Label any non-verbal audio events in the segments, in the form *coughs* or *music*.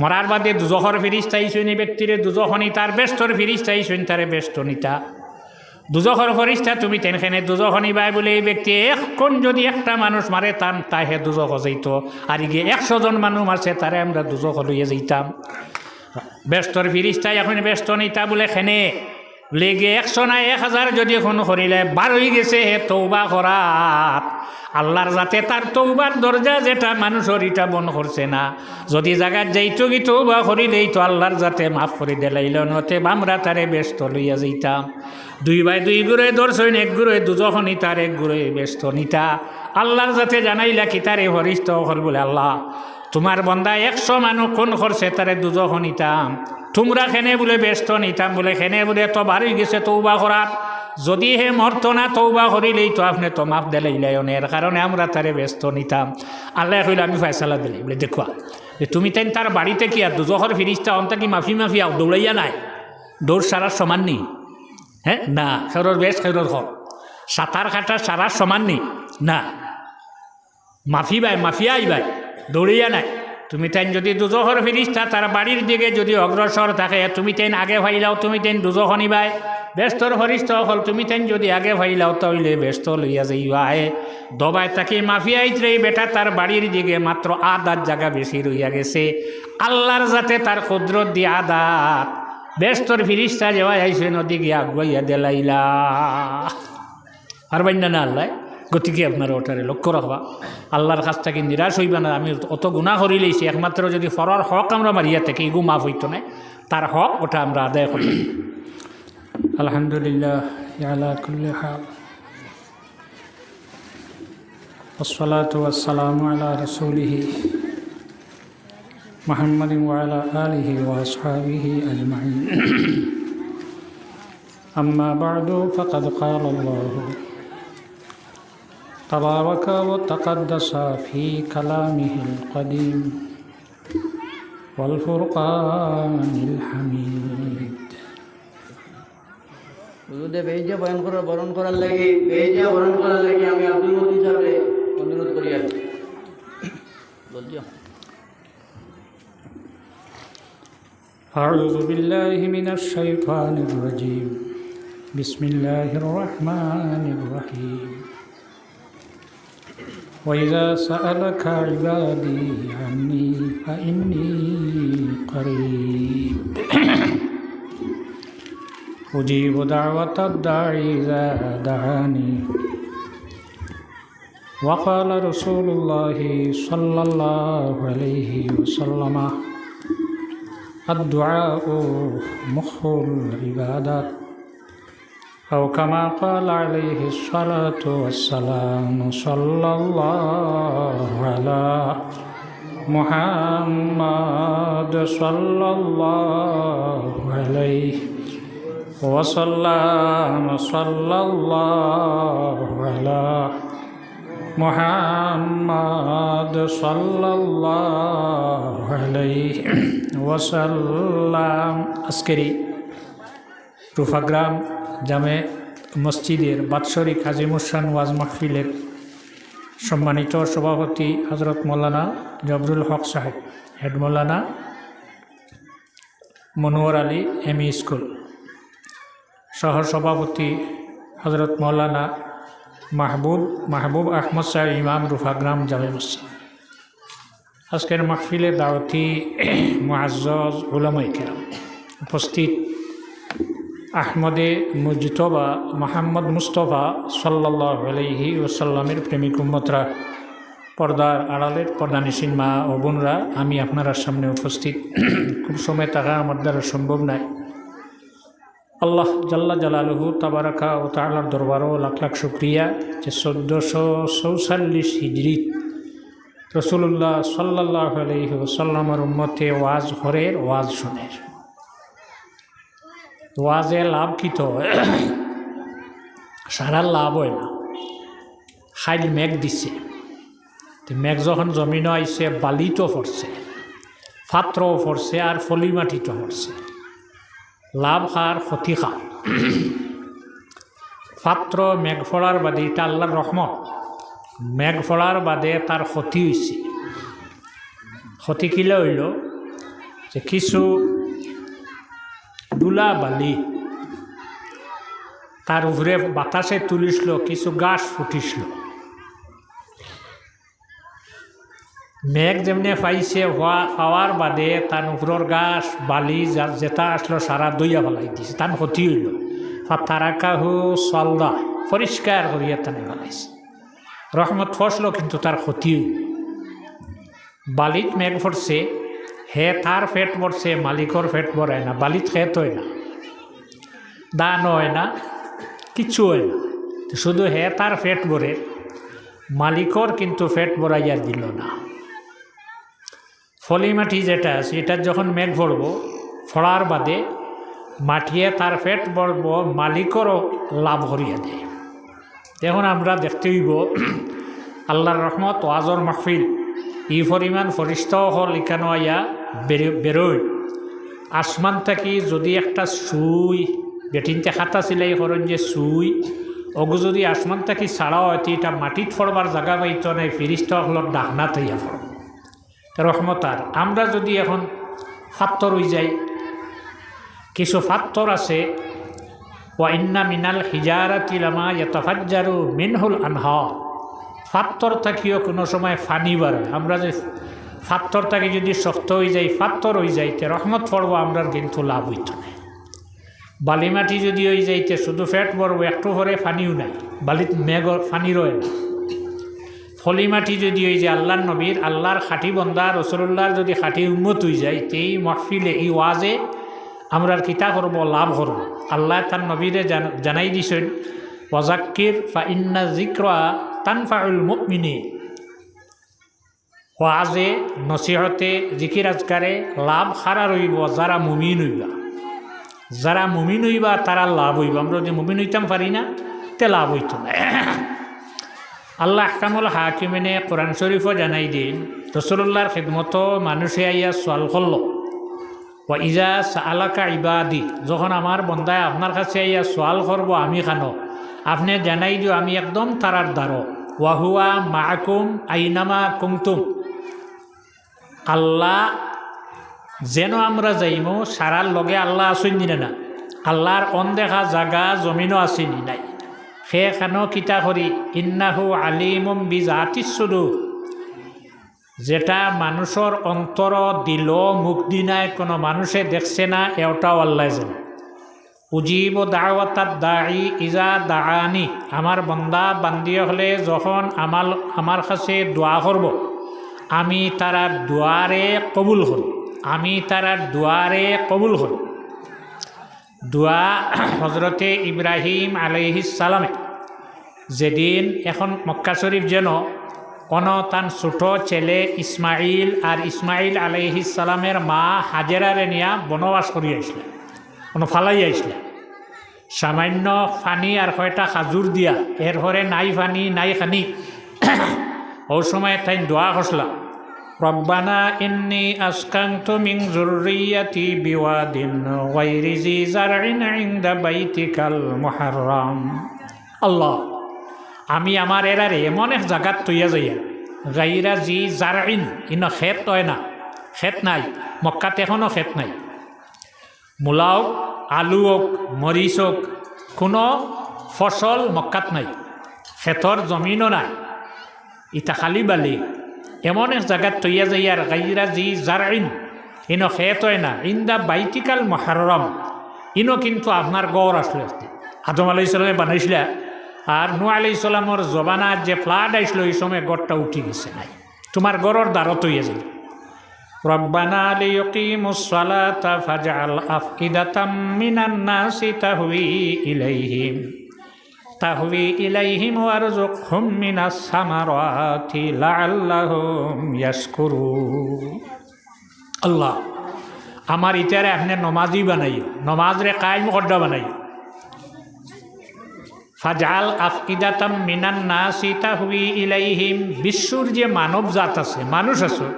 মরার বাদে দুজহর ফিরিস্তা ইসুনি ব্যক্তিরে দুজখনি তার বেষ্টর ফিরিস্তা ইসুন তারে বেষ্টনিতা। দুজখর ফরিস্তা তুমি তেনখানে দুজখনি বাই বলে এই ব্যক্তি এখন যদি একটা মানুষ মারে তান তাহে দুজখ যাইত। আর গিয়ে একশো জন মানুষ মারছে, তারে আমরা দুজখ লইয়ে যাইতাম। ব্যস্তর ফিরিস্তাই এখন ব্যস্ত নিতা বলে খেনে লেগে একশো না এক হাজার যদি এখন করিলে বার হয়ে গেছে হে তৌবা করাত। আল্লাহর যাতে তার তৌবার দরজা যেটা মানুষের ইটা বন করছে না। যদি জায়গার যাইতো কি তৌবা করিলেই তো আল্লাহর যাতে মাফ করে দিলাইল নতে আমরা তারে ব্যস্ত লইয়া যাইতাম। দুই বাই দুই গুড়ে দর্শন, এক গুড়ে দুজখনি তার এক গুড়ে ব্যস্ত নিতা। আল্লাহর যাতে জানাইলা কি তারে হরিষ্ঠ হল বলে আল্লাহ। তোমার বন্দা একশো মানুষ কোন করছে, তারে দুজখ নিতাম। তোমরা খেনে বলে ব্যস্ত নিতাম বলে, খেনে বলে তো বাড়ি গেছে তৌবা করার যদি হে মরত না তৌবা করিলেই তো আপনি তো মাফ দিলেই এর কারণে আমরা তারে ব্যস্ত নিতাম। আল্লাহ কইলে, আমি ফয়সালা দিলি। বলে দেখুয়া যে তুমি তাই তার বাড়িতে কি আর দুজখর ফিরিস্তা অন্তা কি মাফি মাফি আও? দৌড়াইয়া নাই? দৌড় সারার সমান নেই হ্যাঁ না খেরোর বেশ খেরোর হক সাঁতার কাটার সারার সমান নেই না। মাফি বাই। মাফিয়া আইবাই দৌড়িয়া নাই। তুমি তাই যদি দুজহর ফিরিস্তা তার বাড়ির দিকে যদি অগ্রসর থাকে, তুমি তাই আগে ভাইলাও, তুমি তাই দুজহ নিবাই ব্যস্তর ফরিস্ত হল, তুমি তাই যদি আগে ভাইলাও তাহলে ব্যস্ত লইয়া যাইবা আয়ে দবায় তাকে মাফিয়াইত্রে বেটা, তার বাড়ির দিকে মাত্র আদার জায়গা বেশি রইয়া গেছে। আল্লাহর যাতে তার কুদরত দিয়ে আদাত। ব্যস্তর ফিরিস্তা যাওয়া আইসে নদী গিয়ে আগুয়াইয়া দেলাইলা। আর না আল্লাহ? গতিকে আপনার ওটারে লক্ষ্য রাখবা আল্লাহর কাছ থেকে নিরাশ হইবা না আমি অত গুণা করি লইছি একমাত্র যদি ফরার হক আমরা মারিয়া থেকে ইগু মাফ হইতো না তার হক ওটা আমরা আদায় করি আলহামদুলিল্লাহ আলা কুল্লি হাল والصلاة والسلام على رسوله محمد وعلى آله وأصحابه أجمعين أما بعد فقد قال الله تبارك وتقدس في كلامه القديم والفرقان الحميد হুজুরে বেজে বরণ করার বরণ করার লাগি বেজে বরণ করার লাগি আমি আব্দুল মতিন সাহেবরে অনুরোধ করি আর বলছো أعوذ بالله من الشيطان الرجيم بسم الله الرحمن الرحيم وإذا سألك عبادي عني فإني قريب. *coughs* أجيب دعوة الداعي إذا دعاني. وقال رسول الله صلى الله عليه وسلم الدعاء مخ العبادات. أو كما قال عليه الصلاة والسلام صلى الله على محمد صلى الله عليه وسلم صلى الله على محمد صلى الله عليه وسلم. عسكري رفقرام. জামে মসজিদের বাৎসরিক হাজিমুসান ওয়াজ মাহফিলের সম্মানিত সভাপতি হজরত মৌলানা জবরুল হক সাহেব, হেড মৌলানা মনোয়ার আলী এম স্কুল সহ সভাপতি হজরত মৌলানা মাহবুব মাহবুব আহমদ সাহেব, ইমাম রুফাগ্রাম জামে মসজিদ। আজকের মাহফিলে দাওয়াতি *clears throat* মুআজ্জজ উলামাই কেরাম উপস্থিত আহমদে মুজতবা মাহমদ মুস্তফা সাল্লাহ আলহি ওসাল্লামের প্রেমিক উম্মতরা, পর্দার আড়ালের পর্দানিসীন মা ও বোনরা, আমি আপনার সামনে উপস্থিত। খুব সময় থাকা আমার দ্বারা সম্ভব নয়। আল্লাহ জাল্লা জালালহু তাবারাকা ও তালার দরবারও লাখ লাখ শুক্রিয়া। যে চোদ্দোশো চৌচল্লিশ হিজড়িত রসুল্লাহ সাল্লাহ আলহি ওসাল্লামের উম্মতে ওয়াজ হরের, ওয়াজ শোনের। ওয়াজে লাভ কি তো? সারা লাভ হয় না। খাইল মেঘ দিছে। মেঘ যখন জমিন আইছে বালিতো পড়ছে, ফাত্রও পড়ছে আর ফলি মাটিতো পড়ছে। লাভ খার ক্ষতি খা পাত্র মেঘ ফলার বাদে এটা আল্লাহর রহমত মেঘ ফলার বাদে তার ক্ষতি হয়েছে ক্ষতি কিলে হইল? যে কিছু দুলা বালি তার উপরে বাতাসে তুলিসল, কিছু গাছ ফুটিসল। মেঘ যেমনি পাইছে, হওয়া, পাওয়ার বাদে তার উপরের গাছ, বালি যেটা আসলো, সারা দইয়া ফেলাই দিছে তার ক্ষতি হইল। তারাকাহু সলদা পরিষ্কার করিয়া তানে ফেলাইছে। রহমত ফসলো, কিন্তু তার ক্ষতি হইল। বালিত মেঘ পড়ছে হে তার ফেট পড়ছে মালিকর ফেট পড়ায় না বালিত খেত হয় না দান হয় না কিচ্ছু হয় না শুধু হে তার ফেট ভরে মালিকর কিন্তু ফেট ভরাইয়া দিল না। ফলি মাটি যেটা আছে এটা যখন মেঘ পড়ব ফড়ার বাদে মাটিয়ে তার ফেট পড়ব মালিকরও লাভ করিয়া দেয় এখন আমরা দেখতে হইব আল্লাহর রহমত ওয়াজর মাহফিল, ই পরিমাণ ফরিস্ত হল, ইকানো বেরো বেরোয়। আসমান থাকি যদি একটা সুই বেটিনতে খাতা সিলাই করেন যে সুই অগু যদি আসমান থাকি ছাড়া হয় এটা মাটিত ফড়বার জায়গা পাইত নাই ফিরিস্ত হলত ডাকনা থাইয়া ফড়ব রহমতার আমরা যদি এখন ফাত্তর হয়ে যাই, কিছু ফাত্তর আছে ওয়াইন্না মিনাল হিজারাতিলামা ইয়তাফাজ্জারু মিনহুল আনহা ফাত্তর থাকিও কোনো সময় ফানি বাড়ে আমরা যে ফাত্তর থাকি যদি শক্ত হয়ে যাই ফাত্তর হয়ে যাইতে রহমত পড়ব আমরা কিন্তু লাভ হইত না। বালিমাটি যদি হয়ে যাইতে শুধু ফ্যাট পড়ব একটু পরে ফানিও নাই, বালিত মেঘ ফানি রয়ে না। ফলি মাটি যদি ওই যে আল্লাহর নবীর, আল্লাহর খাঁটি বন্দা রসুল্লাহর যদি খাঁটি উন্মত হয়ে যায় তেই মহফিলে, এই ওয়াজে আমরা কিতা করব লাভ করব আল্লাহ তার নবীরে জানাই দিছেন, ওয়াজাক্কির ফা ইন্না জিক্রা তানফাউল মুমিনী ওয়াজে নসিহতে জিকির আজকারে লাভ খারা রইব যারা মুমিন হইবা। যারা মুমিন হইবা তারা লাভ হইব। আমরা যদি মুমিন হইতাম পারি না, তে লাভ হইত না। আল্লাহ আহকামুল হাকিমিনে কোরআন শরীফও জানাই দিন রসুল্লাহর খেদমত মানুষে আইয়া সোয়াল করল ও ইজা আলাকা ইবাদি যখন আমার বন্দায় আপনার কাছে আইয়া সোয়াল করব, আমি খানো আপনি জানাই দিও, আমি একদম তারার দ্বারো ওয়াহুয়া মাকুম আইনামা কুমতুম আল্লাহ যেন আমরা যাইমো, সারার লগে আল্লাহ আসেন দিনে না? আল্লাহর অনদেখা জাগা, জমিনও আসেনি নাই। সেখানো কিতা করি, ইন্নাহু আলিমুম বিজাতিসুদু যেটা মানুষের অন্তর দিল মুখ দিনায় কোনো মানুষে দেখছে না, এওটাও আল্লাহ যেন উজিব দাওয়াতার দায়ী ইজা দাআনি। আমার বন্দা বান্দিয়ে হলে যখন আমার আমার কাছে দোয়া করব আমি তারার দুয়ারে কবুল হল। আমি তারার দুয়ারে কবুল হল। দোয়া হজরতে ইব্রাহিম আলাইহিসালামে যেদিন এখন মক্কা শরীফ যেন কোনো তান ছোট ছেলে ইসমাইল আর ইসমাইল আলাইহিসালামের মা হাজেরারে নিয়া বনবাস করি আসলে। কোনো ফালাই আসলে। সামান্য ফানি আর কয়টা খাজুর দিয়া এর হরে নাই ফানি, নাই খানি। *coughs* ও সময় তাই দোয়া খসলা রব্বানা ইন্নি আসকান্তু মিন যুররিয়াতি বিওয়াদিন গায়রি জি জারইন ইনদা বাইতিকাল মুহাররাম। আল্লাহ, আমি আমার এরারে এমন এক জায়গাত তৈয়া যাইয়া গাইরা জি জারইন ইন খেত হয় না খেত নাই, মক্কাত এখনও খেত নাই। মূলা হোক আলু হোক মরিচ হোক কোনো ফসল মক্কাত নাই খেতর জমিনও নাই, ইটা খালি বালি। এমন এক জায়গাত তৈয়া যাইয়ার গাইরা জি জারইন ইনো খেত হয় না ইন্দা বাইতিকাল মহারম ইনো কিন্তু আপনার গড় আসলে আদম আলাই ইসলামে বানাইছিলা আর নু আলাই ইসলামর জবানার যে ফ্লাড আসলো এই সময় গড়টা উঠি গেছে নাই তোমার গড়র দ্বারত হইয়া যায় ربنا ليقيموا الصلاة فاجعل أفئدة من الناس تهوي إليهم তাহবি ইলাইহিম ওয়ারজুক হুম মিনাস সামারাতি লাআল্লাহুম ইয়াশকুরু আল্লাহ, আমার ইটারে আপনি নমাজি বানাইও, নমাজরে কায়েম কর্দা বানাইও। ফাজাল আফকিদাতাম মিনান নাসি তাহবি ইলাইহিম, বিশ্বর যে মানব জাত আছে, মানুষ আছে,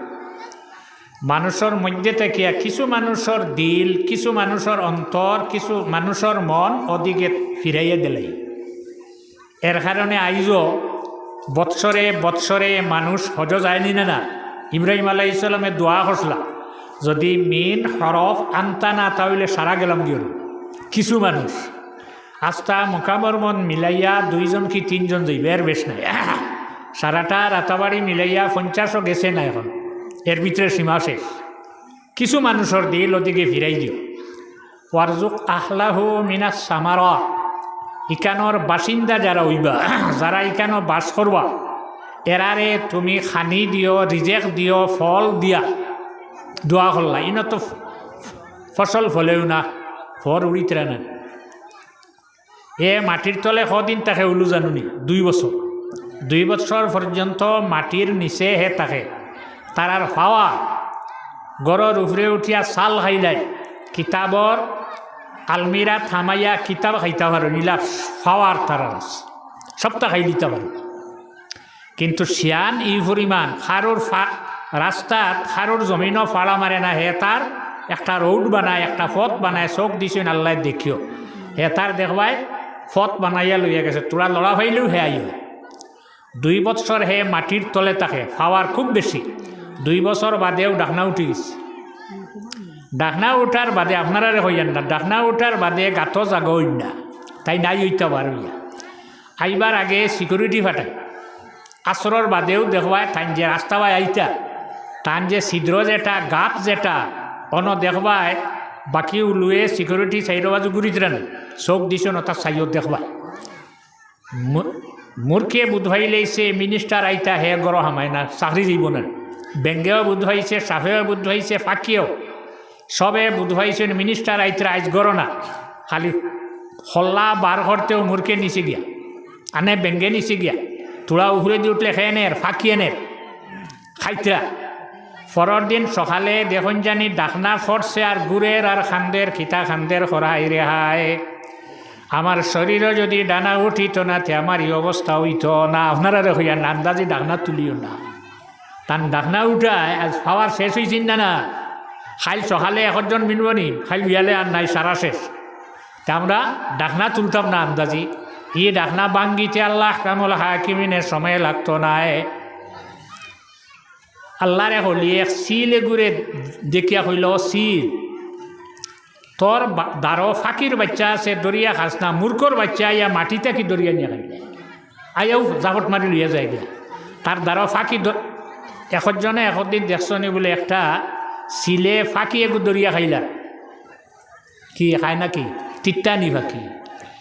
মানুষের মধ্যে থেকে কিছু মানুষের দিল, কিছু মানুষের অন্তর, কিছু মানুষের মন ওদিকে ফিরাইয়া দিলাই। এর কারণে আইজও বৎসরে বৎসরে মানুষ হজ যায়নি না না? ইব্রাহিম আলাহ ইসলামে দোয়া হসলা যদি মিন হরফ আনতা না তাহলে সারা গেলাম গিয়ে কিছু মানুষ আস্তা মোকাবর মন মিলাইয়া দুইজন কি তিনজন যাইবে? এর বেশ নাই। সারাটা রাতাবাড়ি মিলাইয়া পঞ্চাশও গেছে না এখন। এর ভিতরে সীমা শেষ। কিছু মানুষের দিল ওদিকে ফিরাই দিও ওয়ারজুক আহলাহু মিনা সামারা ইকানোর বাসিন্দা যারা হইবা যারা ইকানো বাস করবা, এরারে তুমি খানি দিও রিজেক দিও, ফল দিয়া। দোয়া করলা, ইনো তো ফসল ফলেও না ফর উড়িতরা না এ মাটির তলে কদিন তাকে উলু জানুনি, দুই বছর দুই বছর পর্যন্ত মাটির নিচে হে থাকে তারার হাওয়া গড়র উপরে উঠিয়া চাল খাইলাই কিতাবর আলমিরা থামাইয়া কিতাব খাইতে পারো নীলা ফাওয়ার তারা সবটা খাই দিতে পারো। কিন্তু শিয়ান ই পরিমাণ, খারুর ফা, রাস্তাত খারুর জমিনও ফাড়া মারে না, হে তার একটা রোড বানায়, একটা পথ বানায়, চোখ দিছেন আল্লাহ দেখিও। হে তার দেখবাই, পথ বানাইয়া লইয়া গেছে, তোরা লড়া ভাইলেও হে আইও। দুই বছর হে মাটির তলে থাকে, ফাওয়ার খুব বেশি। দুই বছর বাদেও ডাকনা উঠি গেছে। ডাকনা উঠার বাদে আপনারা হইয়ান না, ডাকনা উঠার বাদে গাত জাগ হইন না তাই নাই হইতে পারবিয়া আইবার আগে সিকিউরিটি ফাটায় আসরের বাদেও দেখবায় তাই যে রাস্তা বাই আইতা। তান যে ছিদ্র যেটা গাপ যেটা অন দেখবায় বাকি উলুয়ে সিকিউরিটি চাইর বাজু ঘুরি দিলেন চোখ দিছ তার চাইও দেখবায় মূর্খে বুধভাই লেইছে মিনিস্টার আইতা হে গর হামায় না চাকরি দিব না। বেঙ্গেও বুধ হয়েছে সাফেও বুধ হয়েছে ফাঁকিও। সবে বুধ হয়েছে মিনিস্টার আইতে আইজ গর না খালি হল্লা বার করতেও মূর্খে নিচে গিয়া। আনে বেঙ্গে নিচে গিয়া। তোরা উহুরে দিয়ে উঠলে খেয়ে নের ফাঁকিয়ে নের খাইতরা পরের দিন সকালে দেখুন জানি ডাকনা ফরছে আর গুড়ের আর খান্দের খিতা খান্দের খরাই রেহায় আমার শরীরও যদি ডানা উঠিত না তে আমার এই অবস্থা হইত না আপনারা হইয়া না আন্দাজি ডাকনা তুলিও না। তার ডাকনা উঠায় আজ খাওয়ার শেষ হয়েছিল না না? খাইল সকালে একজন মিনব নি খাইল বিয়ালে আর নাই, সারা শেষ। তা আমরা ডাকনা তুলতাম না আন্দাজি। ই ডাকনা বাঙ্গিতে আল্লাহ কামুল হাকিমিনের সময় লাগতো না আল্লাহরে হলি এক শিল এগুরে দেখিয়া হইল শিল তোর দারো ফাঁকির বাচ্চা আছে, দরিয়া খাস না, মূর্খর বাচ্চা ইয়া মাটিতে কি দরিয়া নিয়ে খাইলে? আইয়াও জাপট মারি লইয়া যায় তার দ্বারা ফাঁকি একজনে একদিন দেখছনি বলে একটা শিলে ফাঁকি এগু দরিয়া খাইলা। কি খায় নাকি তিত্তা নি ফাঁকি?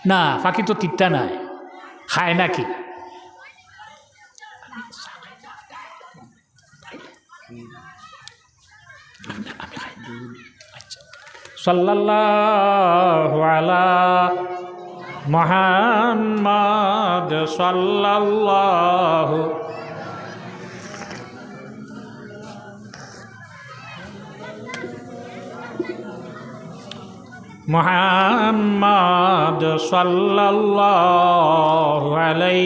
না ফাঁকি তো তিত্তা নাই খায় নাকি সাল্লাল্লাহু আলা মোহাম্মদ সাল্লাল্লাহু মোহাম্মদ আলাই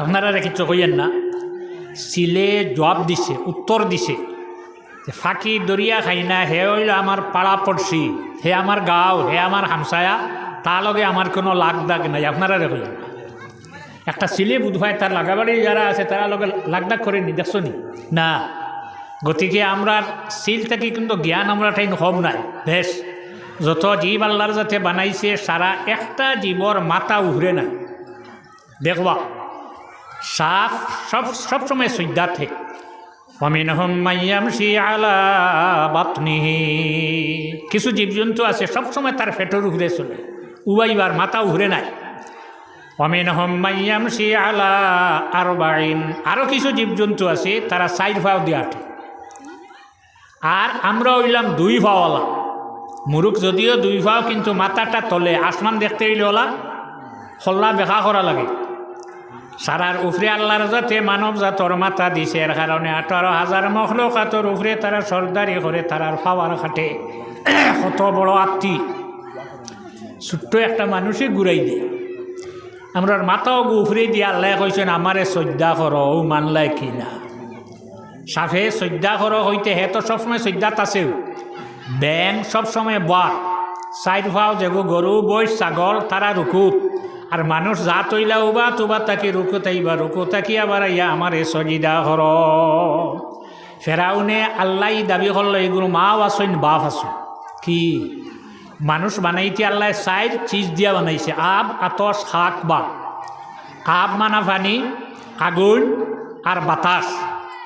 আপনারা রেখেছ কইয়েন না? সিলে জবাব দিছে, উত্তর দিছে যে, ফাঁকি দরিয়া খাই না, হে হইল আমার পাড়া পড়ছি হে আমার গাঁও, হে আমার হামসায়া তা লগে আমার কোনো লাগ দাগ নাই। আপনারা দেখুন একটা সিলে বুধ হয় তার লাগাবাড়ি যারা আছে, তারা লগে লাগ দাগ করেনি দেখছ না। গতিকে আমরা সিল থেকে কিন্তু জ্ঞান আমরা ঠাই হব নাই, বেশ। যত জীব আল্লাহর যাতে বানাইছে সারা একটা জীবর মাথা উহরে নাই। দেখবা, সাফ সব সবসময় সৈদ্ধার্থে অমিনহম মাইয়ামসি আলা বাতনিহি। কিছু জীবজন্তু আছে সবসময় তার ফেটর উহরে চলে। উবাইবার মাথা উহরে নাই। অমিনহম মাইয়ামসি আলা আর বাইন আরও কিছু জীবজন্তু আছে তারা সাইড ভাও দিয়ে আর আমরা হইলাম দুই ভাওয়ালা। মুরুখ যদিও দুই ভাও, কিন্তু মাথাটা তলে, আসমান দেখতে হইলে ওলা হল্লা বেখা করা লাগে। সারার উফরে আল্লাহর যাতে মানব জাতর মাথা দিছে। এর কারণে আঠারো হাজার মখলকাতর উফরে তারা সর্দারি করে তারার ফাওয়ার খাটে *coughs* কত বড় আত্মি। ছোট্ট একটা মানুষই ঘুরাই দেয়। আমরা মাথাও উফরে দিয়ে। আল্লাহ কইছেন আমারে শ্রদ্ধা করো ও মানলাই কি না সাফে শ্রদ্ধা করো হইতে হে তো সবসময় শ্রদ্ধাত আছেও ব্যাং সবসময় বার সাইড ভাও যেগো গরু বৈশ, ছাগল তারা রুকুত আর মানুষ যা তৈলা উবা, তুবা তাকে রুকু তাইবা রুকু তাকি আবার ইয়া আমার এ সজিদা হর ফেরাউনে আল্লাহ দাবি করল এগুলো মাও আসইন বাপ আসুন কি? মানুষ বানাইতে আল্লাহ সাইড চিজ দিয়া বানাইছে। আব আতস শাক বা আব মানা পানি আগুন আর বাতাস।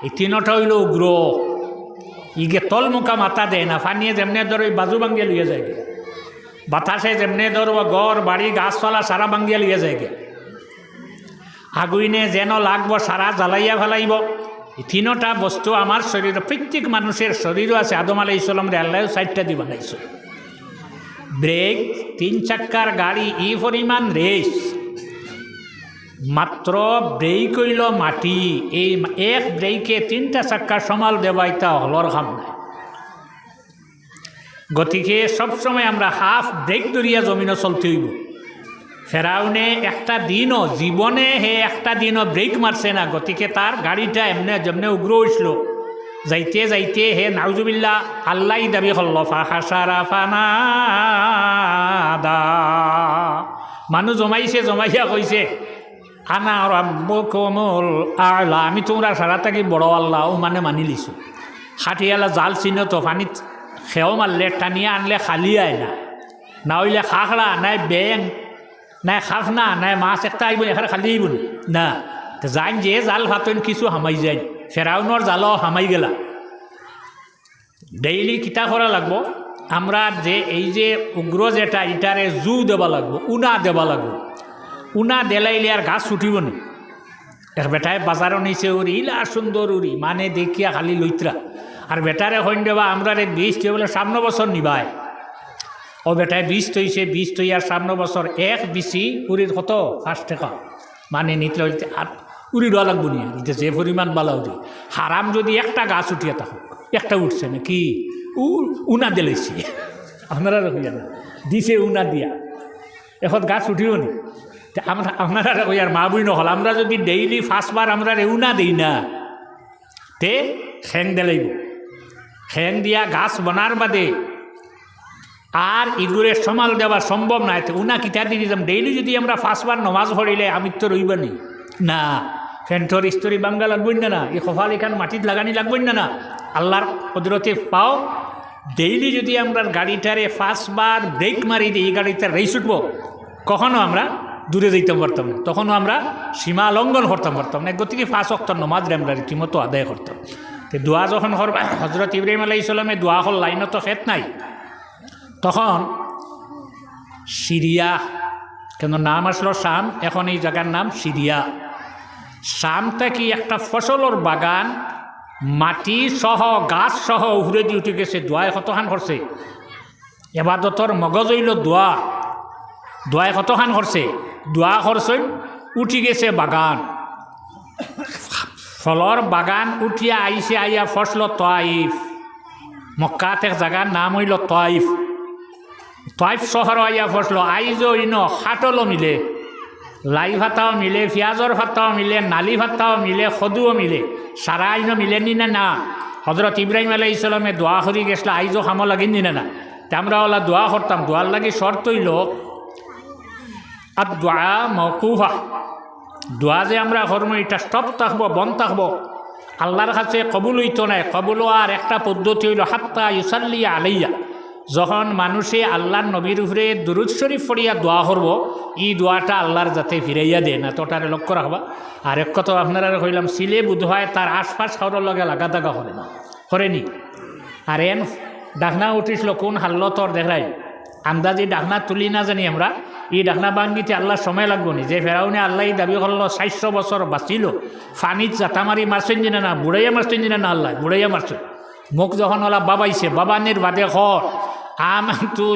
এই তিনটা হইল উগ্র ইগে তল মুখা মাথা দেয় না ফানিয়ে যেমনে ধর ওই বাজু ভাঙ্গিয়ে লইয়া যায় গে। বাতাসে যেমনে ধরব গড় বাড়ি গাছপালা সারা ভাঙ্গিয়া লইয়া যায় গে। আগুইনে যেন লাগবো সারা জ্বালাইয়া ফেলাইব। এই তিনটা বস্তু আমার শরীর প্রত্যেক মানুষের শরীরও আছে। আদম আলাই ইসলাম রে আল্লাহ সাইডটা দি বানাইছে ব্রেক তিন চাক্কার গাড়ি, ই পরিমাণ রেস মাত্র ব্রেক হইল মাটি, এই এক ব্রেকে তিনটা চাক্কা সমাল এটা হলর খাম নাই। গতিকে সবসময় আমরা হাফ ব্রেক দরিয়া জমিনও চলতে হইব। ফেরাউনে একটা দিনও জীবনে হে একটা দিনও ব্রেক মারছে না, গতিকে তার গাড়িটা এমনি যেমনি উগ্র হইছিল যাইতে যাইতে হে নাউজুবিল্লা আল্লাহ দাবি হল্ল ফাহাসারা ফানাদা মানুষ জমাইছে, জমাইয়া কইছে আনা রব্বু কমল আলা। আমি তোমরা সারা থাকি বড় আল্লাহ মানে মানি লিছো। হাটিয়ালা জাল চিহ্ন তো পানিত খেও মারলে টানিয়ে আনলে খালি আয় না। না হইলে খাখড়া, নাই বেং, নাই খাফনা নাই মাছ একটা আইব, এখানে খালি আইব না। যাইন যে জাল ভাতন কিছু হামাই যায় ফেরাউনের জালও হামাই গেলা। ডেইলি কিতা করা লাগবো? আমরা যে এই যে উগ্র যেটা ইটারে জু দেবা লাগবো, উনা দেবা লাগবো। উনা দেলাইলে আর গাছ উঠিব নি? এক বেটায় বাজারও নিচে উড়ি ইলা সুন্দর উড়ি মানে দেখিয়া খালি লইত্রা আর বেটারে হইন দেবা, আমরা রে বিষ দিয়ে বলে সামনে বছর নিবায় ও বেটায় বিষ তৈছে বিষ তৈ আর সামনে বছর এক বিচি উড়ির কত? পাঁচ টাকা। মানে নিতে হইতে আর উড়ি দেওয়া লাগবো নি আর যে পরিমাণ বালা উড়ি হারাম যদি একটা গাছ উঠিয়া থাকুক একটা উঠছে না কি? উ, উনা দিলেছি আপনারা না দিছে উনা দিয়া। এখন গাছ উঠিও নি? আমরা আপনারা কই আর মা বুই নহল আমরা যদি ডেইলি ফার্স্টবার আমরা রেউ না দিই না, তে খ্যাং দেলাইব খ্যাং দিয়া গাছ বনার বাদে আর ইগুরে সমাল দেওয়া সম্ভব তো উনা কিতা দিয়ে দিতাম ডেইলি যদি আমরা ফার্স্টবার নমাজ পড়িলে আমি তো রইবানি না। ফেন্টর স্তরি বাঙ্গা লাগবই না না, এই কপাল এখান মাটিত লাগানি লাগবই না না। আল্লাহর কুদরতে পাও ডেইলি যদি আমরা গাড়িটারে ফার্স্টবার ব্রেক মারি দিই এই গাড়িটা রেস উঠবো, কখনো আমরা দূরে যাইতে পারতাম না। তখনও আমরা সীমা লঙ্ঘন করতাম পারতাম না। গতিকে ফাঁস অক্তর নমাজ আমরা রীতিমতো আদায় করতাম। তো দোয়া যখন করবা হজরত ইব্রাহিম আলাই ইসলামে দোয়া হল লাইনত তো খেত নাই। তখন সিরিয়া, কেন নাম আসলো শাম? এখন এই জায়গার নাম সিরিয়া। শামটা কি একটা ফসলের বাগান, মাটি সহ, গাছ সহ উহরে দিয়ে উঠে গেছে, দোয়ায় কতখান করছে? এবাদতর মগজ হইল দোয়া। দোয়ায় কতখান করছে? দোয়া করছেন উঠি গেছে বাগান। ফলর বাগান উঠিয়া আইসে আইয়া ফসল তয়াইফ মক্কাত এক জায়গার নাম হইল তয়াইফ তয়াইফ শহর আইয়া ফসল আইজ ইন হাটলো মিলে। লাই ভাতাও মিলে পিঁয়াজর ভাতাও মিলে, নালি ভাতাও মিলে, সদুও মিলে। সারা আইনো মিলেনি না না হজরত ইব্রাহিম আলাই ইসলামে দোয়া করি গেছিল আইজও খামো লাগিনি না না তা আমরা ওলা দোয়া করতাম দোয়ার লাগি শর্ত হইল আর দোয়া মকুফা দোয়া যে আমরা কর্ম এটা স্টপ থাকব বন্ধ থাকব আল্লাহর কাছে কবুল হইতো নাই। কবুল আর একটা পদ্ধতি হইল, হাত্তা ইউসাল্লিয়া আলাইয়া। যখন মানুষে আল্লাহর নবীর উপরে দুরুদ শরীফ পড়িয়া দোয়া করব এই দোয়াটা আল্লাহর যাতে ফিরাইয়া দেয় না। তোটারে লক্ষ্য রাখবা। আর এক কথা আপনারা কইলাম সিলে বুধ হয় তার আশপাশ খাওয়ার লগে লাগা দাগা করে না। করেনি আর এন ডাকনা উঠিছিল কোন হাল্লতর দেখাই। আন্দাজি ডাকনা তুলি না জানি আমরা। এই ডাকনা বাঙ্গিতে আল্লাহ সময় লাগবো নি। যে ফেরাউনে আল্লাহ দাবি করল, চারশো বছর বাঁচিল। ফানিত জাতামারি মারছেন জিনা না, বুড়াইয়া মারছেন জিনা না আল্লাহ, বুড়াইয়া মারছেন। মুখ যখন ওলা বাবাইছে বাবানির বাদে খর আম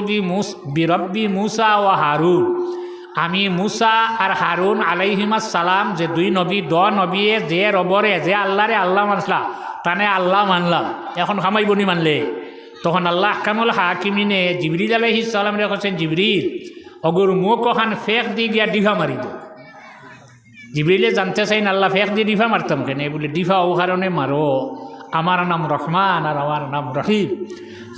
বি মুস বিরব্বি মুসা ও হারুন আমি মুসা আর হারুন আলাইহিমাস সালাম, যে দুই নবী, দ নবীয়ে যে রবরে যে আল্লাহরে আল্লাহ মানসলা তানে আল্লাহ মানলাম। এখন খামাইবনি মানলে। তখন আল্লাহ কামল হাকিমিনে জিবরিল আলহিস সালাম রেখেছেন জিবরিল অগুর মুখ ওখান ফেক দি গিয়া ডিভা মারি দো। জিবরিলে জানতে চাই আল্লাহ ফেক দিয়ে ডিভা মারতাম কেন? বলে ডিভা ও কারণে মারো। আমার নাম রহমান আর আমার নাম রহিম।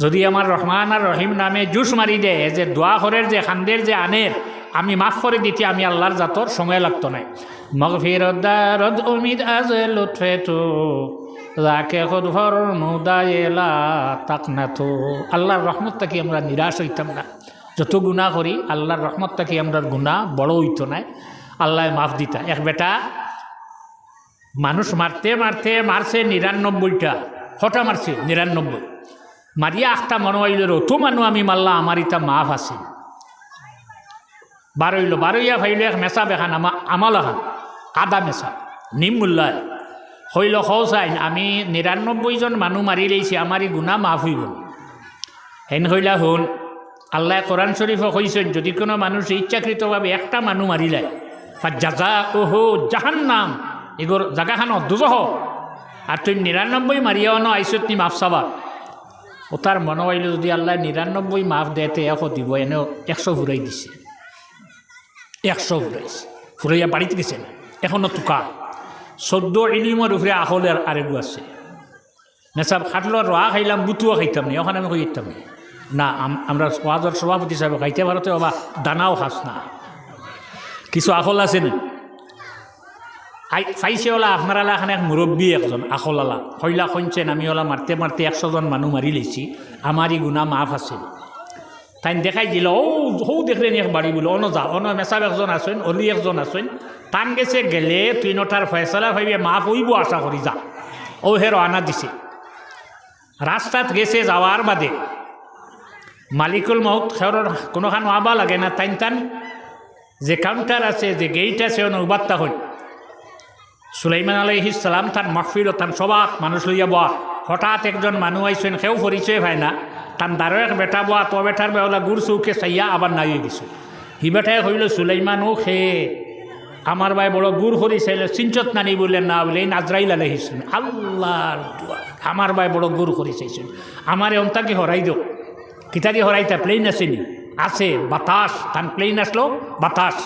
যদি আমার রহমান আর রহিম নামে জুস মারি দেয় যে দোয়া ঘরের, যে খান্দের, যে আনের, আমি মাফ করে দিতে আমি আল্লাহর জাতর সময় লাগতো না মগফির উমিদ আজ আল্লাহর রহমত থাকি আমরা নিরাশ হইতাম না। যত গুণা করি, আল্লাহর রহমত থাকি আমরা গুণা বড় হইতো নাই আল্লাহ মাফ দিতা। এক বেটা মানুষ মারতে মারতে মারছে নিরানব্বইটা হঠা মারছে নিরানব্বই। মারিয়া আখটা মনে হইল অত মানুষ আমি মারলা আমার ইটা মাফ আছে। বারইল বারইয়া ভাইল এক মেচা বেখান, আমা, আমাল এখান আদা মেচা নিম মূল্যায় হইল সৌচাইন আমি নিরানব্বইজন মানুহ মাৰি লৈছে আমাৰ এই গুণা মাফ হৈ গ'ল হেন হইলা হ'ল আল্লাহ কোরআন শরীফ কইছেন, যদি কোনো মানুষ ইচ্ছাকৃতভাবে একটা মানুষ মারিলে জাজা ওহো জাহান্নাম, এগোর জাগাখান দুজহ। আর তুই নিরানব্বই মারিয়াও ন, আইসত নি মাফ চাবা। ও তার মনে হইল, যদি আল্লাহ নিরানব্বই মাফ দেতে এশ দিব এনে একশো ফুরাই দিছে। একশো ফুরাইছে। ফুরাইয়া বাড়িতে গেছে না এখনও টুকা। চোদ্দ ইলিমর উপরে আহলের আরেকু আছে। নেশাব খাটলো রোয়া খাইলাম বুতুয়া খাইতাম না ওখানে আমি খাইতাম না। না, আম- আমরা ওয়াজর সভাপতি সাহেব খাইতে পারতে বাবা দানাও খাস না। কিছু আখল আছে না? ফাইছে ওলা আপনারা এখানে এক মুরব্বী একজন, আখলালা। হইলা শুনছেন আমি ওলা মারতে মারতে একশোজন মানুহ মারি লৈছি। আমারই গুণা মাফ আছে তাই দেখাই দিল ও হৌ দেখলেন এক বাড়ি বলে, অন যা, অন মেসাব একজন আছেন, অলি একজন আছেন। টান গেছে, গেলে তুই নটার ফয়সলা ভাবি মাফ হইব আশা করি যা। ও হে রানা দিছে। রাস্তাত গেছে যাওয়ার বাদে মালিকুল মহত খেৰৰ কোনোখান আবা লাগে না টাইন টান যে কাউন্টার আছে, যে গেইট আছে উবাত্তা হল সুলাইমান আলাইহিস সালাম তার মাহফিল তান সবাক মানুষ লইয়া বয়া হঠাৎ একজন মানুষ আইসেন সেও পরিচয় হয় না। তান দারো এক বেটা বয়া তো বেটার বেলা গুড় চৌকে চাইয়া আবার নাই গেছো। সি বেটাই হইল সুলাইমান ও খে আমার ভাই বড় গুড় হরি চাইলে চিঞ্চত নানি বললেন না বলে নাজরাইল আলাইহিস আল্লাহর দোয়া আমার ভাই বড় গুড় হরি চাইছেন আমার অন্তাকে হরাই দিও কিতারি হরাইতা প্লেন আসেনি আছে বাতাস তান প্লেন আসলো বাতাস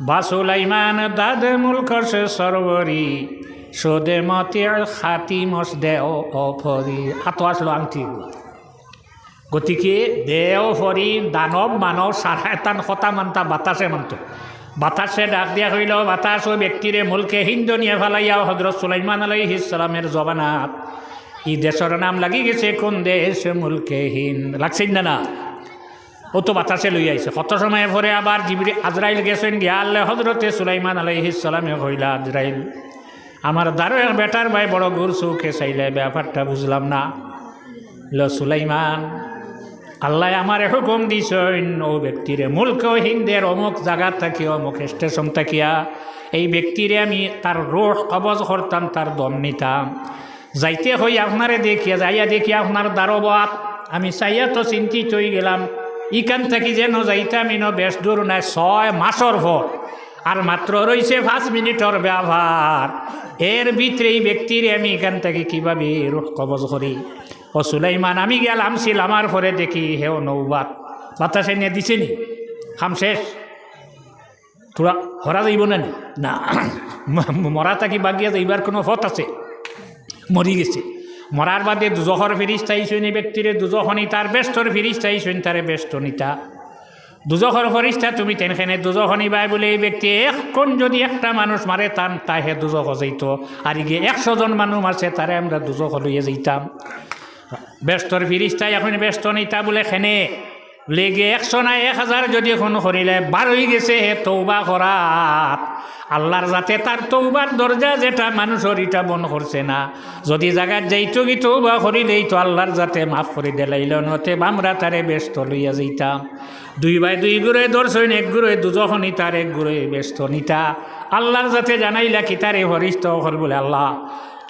বাসুলাইমান দাদ মুলক সে সরবরি সোদে মতি খাতি মস দেও অফরি হাতো আসলো আংটি গতিকে দেও ফরি দানব মানব সারা তান হতা মানতা বাতাসে মানত বাতাসে ডাক দিয়া হইল বাতাস ও ব্যক্তিরে মুলকে হিন্দনিয়া ফেলাইয়া হজরত সুলাইমান আলাইহিস সালামের জবানাত ই দেশের নাম লাগি গেছে কোন দেশ মুলকে হিন লাগছেন না না? ও তো বাতাসে লই আইছে। কত সময় পরে আবার জিবরি আজরাইল গেছেন গিয়া আল্লাহ হজরতে সুলাইমান আলাইহিস সালামে কইলা আজরাইল। আমার দারো এক বেটার ভাই বড় গুর চৌকে চাইলে ব্যাপারটা বুঝলাম না। ল সুলাইমান, আল্লাহ আমারে হুকুম দিছেন, ও ব্যক্তিরে মুলক হিন্দের অমুক জায়গা থাকি, অমুক স্টেশন থাকিয়া, এই ব্যক্তিরে আমি তার রোহ কবজ করতাম, তার দম নিতাম। যাইতে হই আপনারে দেখিয়া, যাইয়া দেখি আপনার দারোবাত আমি চাইয়া তো চিন্তিত হয়ে গেলাম, ইখান থাকি যেন যাইতাম ইন বেশ দূর নাই, ছয় মাসর পর। আর মাত্র রয়েছে পাঁচ মিনিটর ব্যবহার। এর ভিতরে এই ব্যক্তির আমি এখান থেকে কীভাবে কবজ করি? ও সুলাইমান, আমি গেলাম ছিল আমার পরে দেখি হেও নৌবাত। বাতাসে নিয়ে দিছে নি? খাম শেষ। তোরা হরা যাইব নি? না? মরা থাকি বাগিয়া যাইবার কোনো পথ আছে? মরি গেছে। মরার বাদে দুজহর ফিরিস্তা আইসইন এই ব্যক্তিরে দুজখনি তার ব্যস্তর ফিরিস্তা আইসইন তারে ব্যস্তনিতা দুজখর ফরিস্তা তুমি তেনখানে দুজখনি বাই বলে এই ব্যক্তি এখন যদি একটা মানুষ মারে তান তাহে দুজখ যাইত আর গিয়ে একশো জন মানুষ মারছে তারে আমরা দুজখ লইয়ে যাইতাম ব্যস্তর ফিরিস্তাই এখন ব্যস্ত নিতা বলে খেনে। লেগে একশো না এক হাজার যদি এখন করিলে বারোই গেছে হে তৌবা করাত। আল্লাহর যাতে তার তৌবার দরজা যেটা মানুষের ইটা বন করছে না। যদি জায়গার যাইতো কি তৌবা করিলেই তো আল্লাহর যাতে মাফ করে দিলাইল নতে আমরা তারে ব্যস্ত লইয়া যাইতাম। দুই বাই দুই গুড়ে দর্শন, এক গুড়ে দুজখনি তার, এক গুড়ে ব্যস্ত নিতা। আল্লাহর যাতে জানাইলা কি তারে হরিষ্ঠ হল বলে, আল্লাহ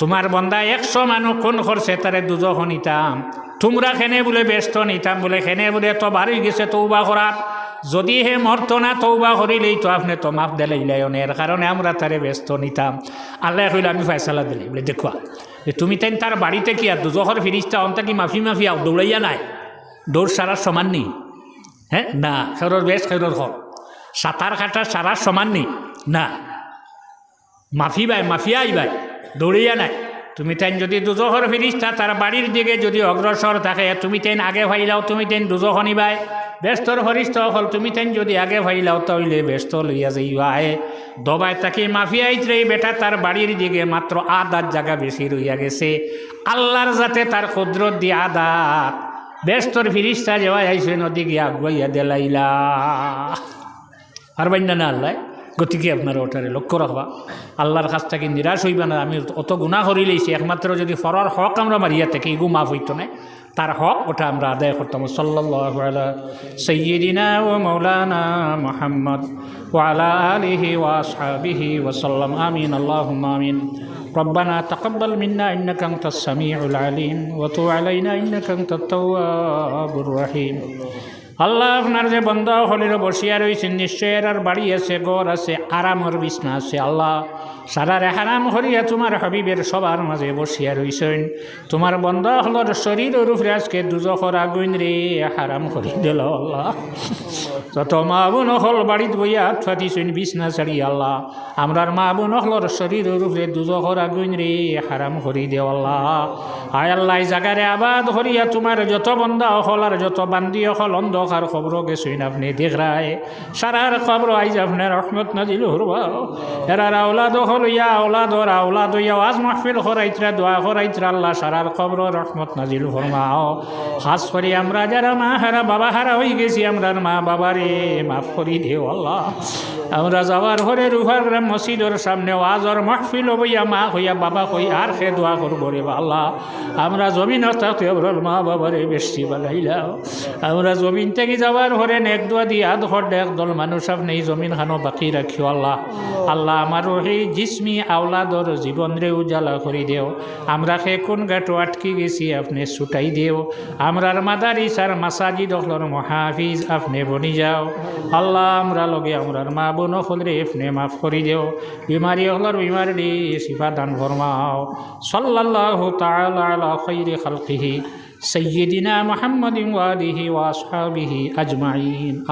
তোমার বন্দা একশো মানুষ কোন করছে তারে দুজখ নিতাম? তোমরা খেনে বলে ব্যস্ত নিতাম বলে, খেনে বলে তো বাড়ি গেছে তৌবা করার যদি হে মরতো না তৌবা করিলেই তো আপনি তো মাফ দিলাইলাই এর কারণে আমরা তারে ব্যস্ত নিতাম। আল্লাহ কইলে, আমি ফয়সালা দিলাই বলে দেখুয়া যে তুমি তাই তার বাড়িতে কি আর দুজখর ফিরিস্তা অন্তা কি মাফি মাফি আও দৌড়াইয়া নাই? দৌড় সারা সমান নেই হ্যাঁ না খেরোর বেশ খেরোর হক সাঁতার কাটার সারা সমান নেই না। মাফি বাই। মাফিয়া আইবাই দৌড়িয়া নাই। তুমি তাই যদি দুজহর ফিরিস্তা তার বাড়ির দিকে যদি অগ্রসর থাকে, তুমি তেন আগে ভাইলাও তুমি তেন দুজহ নিবাই। ব্যস্তর হরিষ্ঠ হল তুমি তেন যদি আগে ভাইলাও তাইলে ব্যস্ত লইয়া যাইবা আয়ে দবায় তাকে মাফিয়াইত রে বেটা তার বাড়ির দিকে মাত্র আদার জায়গা বেশি রইয়া গেছে। আল্লাহর যাতে তার কুদরত দিয়ে আদাত। ব্যস্তর ফিরিস্তা যাওয়া আইসে নদী গিয়ে আগুয়াইয়া দেলাইলা আর বাইনা না আল্লাহ। গতিকে আপনার ওটারে লক্ষ্য রাখবা আল্লাহর কাছ থেকে নিরাশ হইবা না আমি অত গুণা করি লইছি একমাত্র যদি ফরার হক আমরা মারিয়া থেকে ইগু মাফ হইতো না তার হক ওটা আমরা আদায় করতাম সাল্লাল্লাহু আলা সাইয়্যিদিনা ও মাওলানা মুহাম্মদ ওয়ালা আলিহি ওয়া আসহাবিহি ওয়াসাল্লাম আমিন আল্লাহুম্মা আমিন ربنا تقبل منا إنك أنت السميع العليم وتب علينا إنك أنت التواب الرحيم আল্লাহ আপনার যে বন্ধ হলির বসিয়া রয়েছেন নিশ্চয় আর বাড়ি আছে গড় আছে, আরামর বিছনা আছে, আল্লাহ সারারে হারাম হরিয়া তোমার হাবিবের সবার মাঝে বসিয়া রইছেন। তোমার বন্ধ হলর শরীর রূপরে আজকে দুজখর আগুন রে, হারাম করি দিল আল্লাহ। যত মা বোন হল বাড়িত বইয়া ফাটিছেন, বিছনা ছাড়ি আল্লাহ, আমরার মা বোন হলর শরীর রূপরে দুজখর আগুন রে, হারাম করি দে আল্লাহ। আয় আল্লাহ জাগারে আবাদ হরিয়া তোমার যত বন্ধা হল আর যত বান্দি হল অন্ধকার খবর গেছেন আপনি দেখ রায় সারার খবর আইজ আপনার রহমত নাজিল হরবা। এরার আওলাদ হল ইয়া আওলাদ, ওর আওলাদ ইয়া আজ মাহফিল হরাইতরা দোয়া হরাইতরা আল্লাহ সারার খবর রহমত নাজিল ফরমাও খাস করে আমরা যারা মা হারা, বাবা হারা হয়ে গেছি আমরার মা বাবারে, মাফ করি দেও আল্লাহ। আমরা যাওয়ার হরে রুহার মসজিদের সামনে ওয়াজর মাহফিল হইয়া মা হইয়া বাবা হই আর সে দোয়া করব রে আল্লাহ। আমরা জমিন থাকতে আমরা মা বাবারে বেশি বানাইলাম। আমরা জমিন থেকে যাওয়ার হরে এক দোয়া দিয়ে আধ ঘর একদল মানুষ আপনি জমিন খানো বাকি রাখিও আল্লাহ। আল্লাহ আমার সেই জিসমি আওলাদর জীবন রে উজালা করে দেও। আমরা সে কোন গাটো আটকে গেছি আপনি ছুটাই দেও। আমরার মাদারিস আর মাসাজিদ হলর মহাফিজ আপনি বনি যাও। আল্লাহ আমরা লগে আমরার মা বোন হলরে আপনি মাফ করে দেও। বিমারি হলর বিমার রে শিফা দান ফরমাও সাল্লাল্লাহু তাআলা আলা খাইরি খালকিহি। سيدنا محمد وآله وأصحابه أجمعين. آمين.